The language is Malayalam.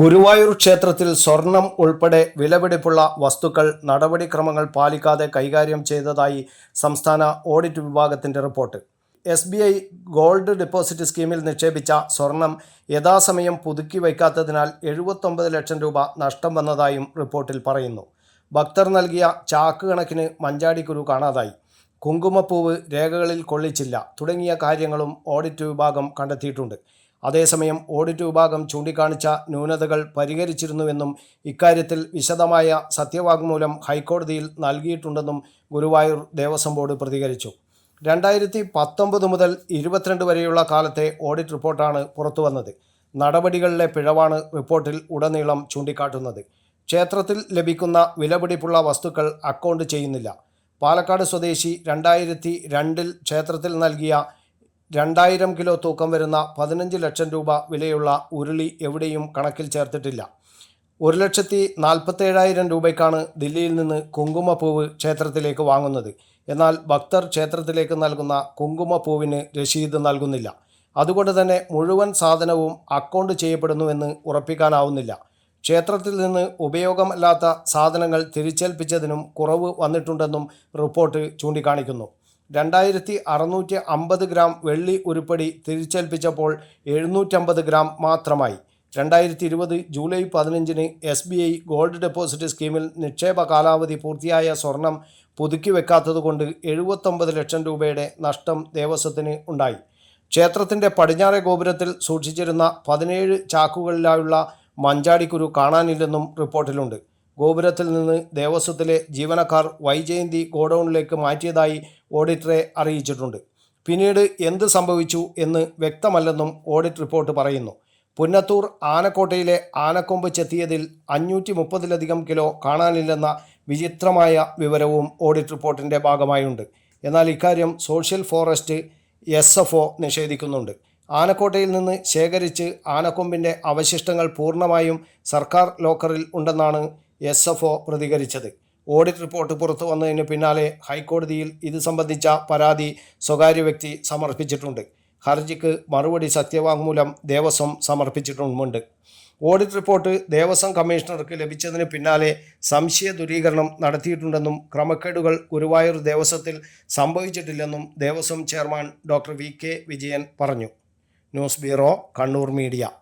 ഗുരുവായൂർ ക്ഷേത്രത്തിൽ സ്വർണം ഉൾപ്പെടെ വിലപിടിപ്പുള്ള വസ്തുക്കൾ നടപടിക്രമങ്ങൾ പാലിക്കാതെ കൈകാര്യം ചെയ്തതായി സംസ്ഥാന ഓഡിറ്റ് വിഭാഗത്തിന്റെ report. S B I gold deposit സ്കീമിൽ നിക്ഷേപിച്ച സ്വർണം യഥാസമയം പുതുക്കി വയ്ക്കാത്തതിനാൽ എഴുപത്തൊമ്പത് ലക്ഷം രൂപ നഷ്ടം വന്നതായും റിപ്പോർട്ടിൽ പറയുന്നു. ഭക്തർ നൽകിയ ചാക്ക് കണക്കിന് മഞ്ചാടിക്കുരു കാണാതായി. കുങ്കുമപ്പൂവ് രേഖകളിൽ കൊള്ളിച്ചില്ല. തുടങ്ങിയ കാര്യങ്ങളും ഓഡിറ്റ് വിഭാഗം കണ്ടെത്തിയിട്ടുണ്ട്. അതേസമയം ഓഡിറ്റ് വിഭാഗം ചൂണ്ടിക്കാണിച്ച ന്യൂനതകൾ പരിഹരിച്ചിരുന്നുവെന്നും ഇക്കാര്യത്തിൽ വിശദമായ സത്യവാങ്മൂലം ഹൈക്കോടതിയിൽ നൽകിയിട്ടുണ്ടെന്നും ഗുരുവായൂർ ദേവസ്വം ബോർഡ് പ്രതികരിച്ചു. രണ്ടായിരത്തി പത്തൊമ്പത് മുതൽ ഇരുപത്തിരണ്ട് വരെയുള്ള കാലത്തെ ഓഡിറ്റ് റിപ്പോർട്ടാണ് പുറത്തുവന്നത്. നടപടികളിലെ പിഴവാണ് റിപ്പോർട്ടിൽ ഉടനീളം ചൂണ്ടിക്കാട്ടുന്നത്. ക്ഷേത്രത്തിൽ ലഭിക്കുന്ന വിലപിടിപ്പുള്ള വസ്തുക്കൾ അക്കൗണ്ട് ചെയ്യുന്നില്ല. പാലക്കാട് സ്വദേശി രണ്ടായിരത്തി രണ്ടിൽ ക്ഷേത്രത്തിൽ നൽകിയ രണ്ടായിരം കിലോ തൂക്കം വരുന്ന പതിനഞ്ച് ലക്ഷം രൂപ വിലയുള്ള ഉരുളി എവിടെയും കണക്കിൽ ചേർത്തിട്ടില്ല. ഒരു ലക്ഷത്തി നാൽപ്പത്തേഴായിരം രൂപയ്ക്കാണ് ദില്ലിയിൽ നിന്ന് കുങ്കുമപ്പൂവ് ക്ഷേത്രത്തിലേക്ക് വാങ്ങുന്നത്. എന്നാൽ ഭക്തർ ക്ഷേത്രത്തിലേക്ക് നൽകുന്ന കുങ്കുമപ്പൂവിന് രശീത് നൽകുന്നില്ല. അതുകൊണ്ട് തന്നെ മുഴുവൻ സാധനവും അക്കൗണ്ട് ചെയ്യപ്പെടുന്നുവെന്ന് ഉറപ്പിക്കാനാവുന്നില്ല. ക്ഷേത്രത്തിൽ നിന്ന് ഉപയോഗമല്ലാത്ത സാധനങ്ങൾ തിരിച്ചേൽപ്പിച്ചതിനും കുറവ് വന്നിട്ടുണ്ടെന്നും റിപ്പോർട്ട് ചൂണ്ടിക്കാണിക്കുന്നു. രണ്ടായിരത്തി അറുന്നൂറ്റി അമ്പത് ഗ്രാം വെള്ളി ഉരുപ്പടി തിരിച്ചേൽപ്പിച്ചപ്പോൾ എഴുന്നൂറ്റമ്പത് ഗ്രാം മാത്രമായി. രണ്ടായിരത്തി ഇരുപത് ജൂലൈ പതിനഞ്ചിന് S B I gold deposit സ്കീമിൽ നിക്ഷേപ കാലാവധി പൂർത്തിയായ സ്വർണം പുതുക്കി വെക്കാത്തതുകൊണ്ട് എഴുപത്തൊമ്പത് ലക്ഷം രൂപയുടെ നഷ്ടം ദേവസ്വത്തിന് ഉണ്ടായി. ക്ഷേത്രത്തിന്റെ പടിഞ്ഞാറെ ഗോപുരത്തിൽ സൂക്ഷിച്ചിരുന്ന പതിനേഴ് ചാക്കുകളിലായുള്ള മഞ്ചാടിക്കുരു കാണാനില്ലെന്നും റിപ്പോർട്ടിലുണ്ട്. ഗോപുരത്തിൽ നിന്ന് ദേവസ്വത്തിലെ ജീവനക്കാർ വൈജയന്തി ഗോഡൌണിലേക്ക് മാറ്റിയതായി ഓഡിറ്ററെ അറിയിച്ചിട്ടുണ്ട്. പിന്നീട് എന്ത് സംഭവിച്ചു എന്ന് വ്യക്തമല്ലെന്നും ഓഡിറ്റ് റിപ്പോർട്ട് പറയുന്നു. പുന്നത്തൂർ ആനക്കോട്ടയിലെ ആനക്കൊമ്പ് ചെത്തിയതിൽ അഞ്ഞൂറ്റി മുപ്പതിലധികം കിലോ കാണാനില്ലെന്ന വിചിത്രമായ വിവരവും ഓഡിറ്റ് റിപ്പോർട്ടിന്റെ ഭാഗമായുണ്ട്. എന്നാൽ ഇക്കാര്യം social forest S F O നിഷേധിക്കുന്നുണ്ട്. ആനക്കോട്ടയിൽ നിന്ന് ശേഖരിച്ച് ആനക്കൊമ്പിന്റെ അവശിഷ്ടങ്ങൾ പൂർണമായും സർക്കാർ ലോക്കറിൽ ഉണ്ടെന്നാണ് എസ് എഫ് ഒ പ്രതികരിച്ചത്. ഓഡിറ്റ് റിപ്പോർട്ട് പുറത്തു വന്നതിന് പിന്നാലെ ഹൈക്കോടതിയിൽ ഇത് സംബന്ധിച്ച പരാതി സ്വകാര്യ വ്യക്തി സമർപ്പിച്ചിട്ടുണ്ട്. ഹർജിക്ക് മറുപടി സത്യവാങ്മൂലം ദേവസ്വം സമർപ്പിച്ചിട്ടുമുണ്ട്. ഓഡിറ്റ് റിപ്പോർട്ട് ദേവസ്വം കമ്മീഷണർക്ക് ലഭിച്ചതിന് പിന്നാലെ സംശയ ദുരീകരണം നടത്തിയിട്ടുണ്ടെന്നും ക്രമക്കേടുകൾ ഗുരുവായൂർ ദേവസ്വത്തിൽ സംഭവിച്ചിട്ടില്ലെന്നും Devaswom chairman doctor V K Vijayan പറഞ്ഞു. News bureau Kannur media.